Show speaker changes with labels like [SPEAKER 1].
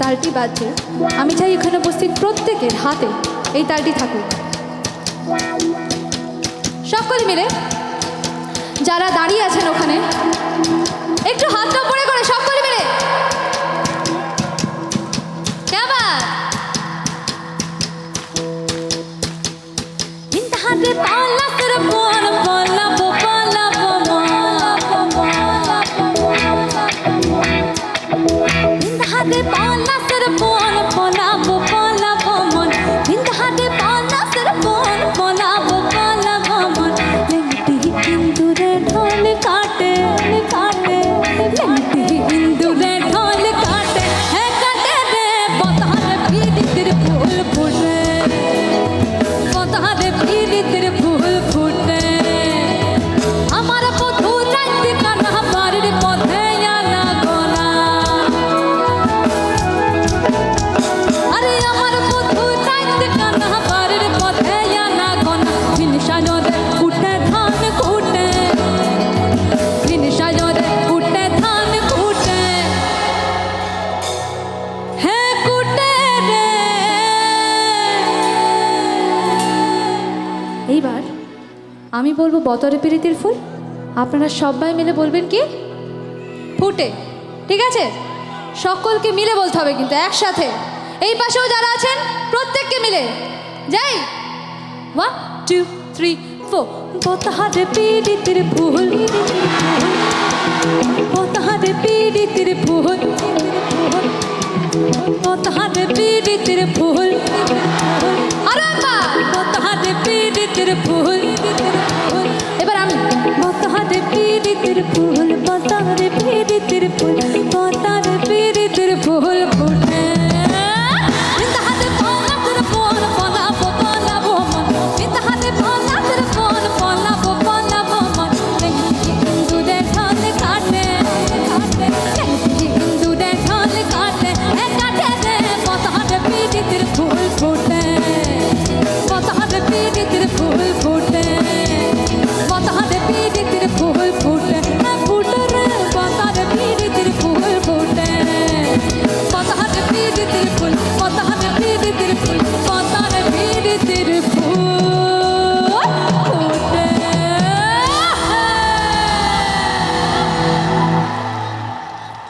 [SPEAKER 1] তালটি বাজছে আমি চাই এখানে উপস্থিত প্রত্যেকের হাতে এই তালটি থাকুক। সকলে মিলে যারা দাঁড়িয়ে আছেন ওখানে, একটু হাতটা পরে করে সকলে মিলে। বলাবো হাতে পাল্লা আমি বলব বতরে প্রীতির ফুল। আপনারা সবাই মিলে বলবেন কি? ফুটে। ঠিক আছে? সকলকে মিলে বলতে হবে কিন্তু একসাথে। এই পাশেও যারা আছেন, প্রত্যেককে মিলে। যাই। ওয়ান টু থ্রি ফোর বতহারে পীড়িতের ফুল। বতহারে পীড়িতের ফুল। বতহারে পীড়িতের ফুল। আরে বতহারে পীড়িতের ফুল। tere phool